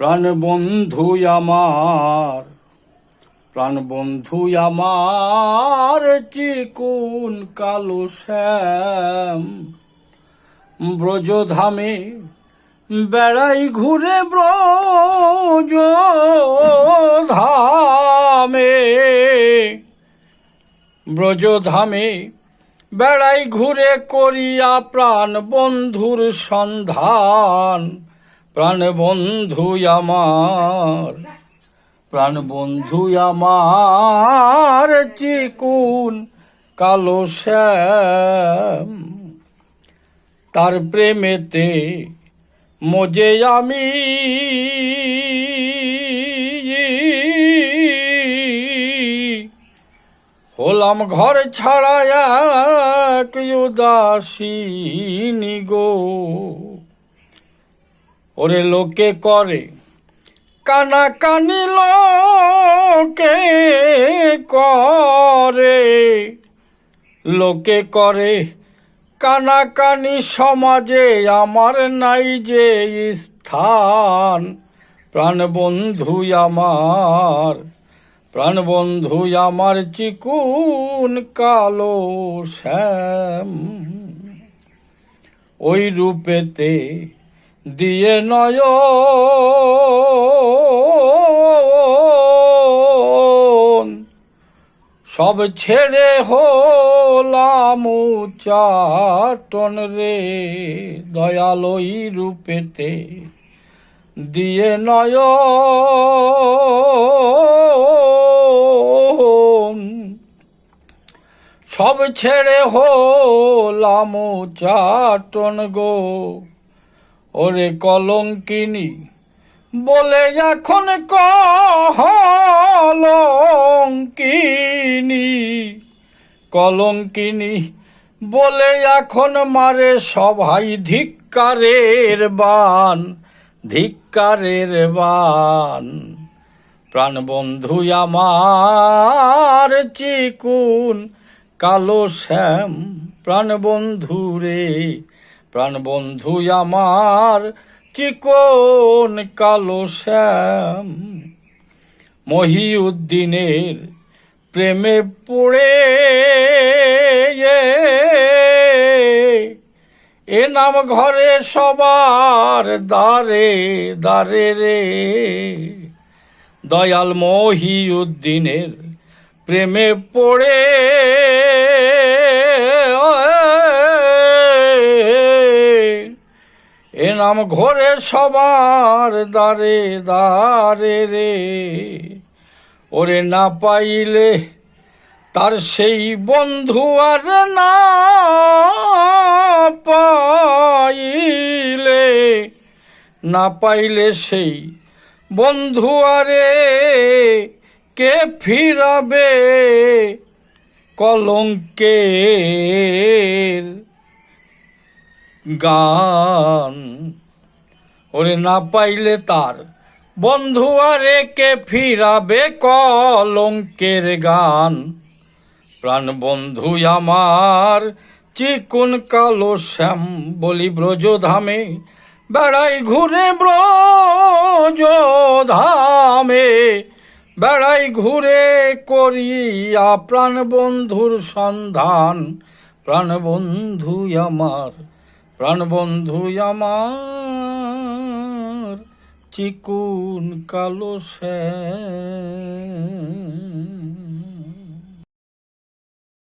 প্রাণবন্ধু আমার প্রাণবন্ধু আমার চিকুন কালো শ্যাম। ব্রজধামে বেড়াই ঘুরে ব্রজ ধামে ব্রজধামে বেড়াই ঘুরে করিয়া প্রাণ বন্ধুর সন্ধান। প্রাণ বন্ধু আমার প্রাণ বন্ধু আমার চিকুন কালো শ্যাম। তার প্রেমেতে মজে আমি হলাম ঘর ছাড়া এক উদাসীনী গো। ওরে লোকে করে। কানা কানি লোকে করে। লোকে করে কানাকানি সমাজে আমার নাই যে স্থান। প্রাণবন্ধু আমার প্রাণবন্ধু আমার চিকুন কালো শ্যাম। ওই রূপেতে দিয়ে নয়ন সব ছেড়ে হলাম চাটন রে দয়ালই রূপেতে। দিয়ে নয়। সব ছেড়ে হলাম চাটন গো। ওরে কলঙ্কিনী, বলে এখন কলঙ্কিনী। কলঙ্কিনী, বলে এখন মারে সবাই ধিক্কারের বান ধিক্কারের বান। প্রাণবন্ধু আমার চিকুন, কালো শ্যাম প্রাণবন্ধু রে। প্রাণবন্ধু আমার চিকন কালো শ্যাম? মহিউদ্দিনের প্রেমে পড়ে এ নাম ঘরে সবার দারে দারে রে। দয়াল মহিউদ্দিনের প্রেমে পড়ে এ নাম ঘরে সবার দারে দারে রে। ওরে না পাইলে তার সেই বন্ধু আর না পাইলে। না পাইলে সেই বন্ধু আরে কে ফিরাবে কলঙ্কের গান। ওরে না পাইলে তার বন্ধু আরে কে ফিরাবে কলঙ্কের গান। প্রাণ বন্ধু আমার, চিকুন কালো শ্যাম বলি ব্রজধামে, বেড়াই ঘুরে ব্রজধামে, বেড়াই ঘুরে করিয়া প্রাণ বন্ধুর সন্ধান। প্রাণ বন্ধু আমার প্রাণবন্ধু আমার চিকুন কালো সে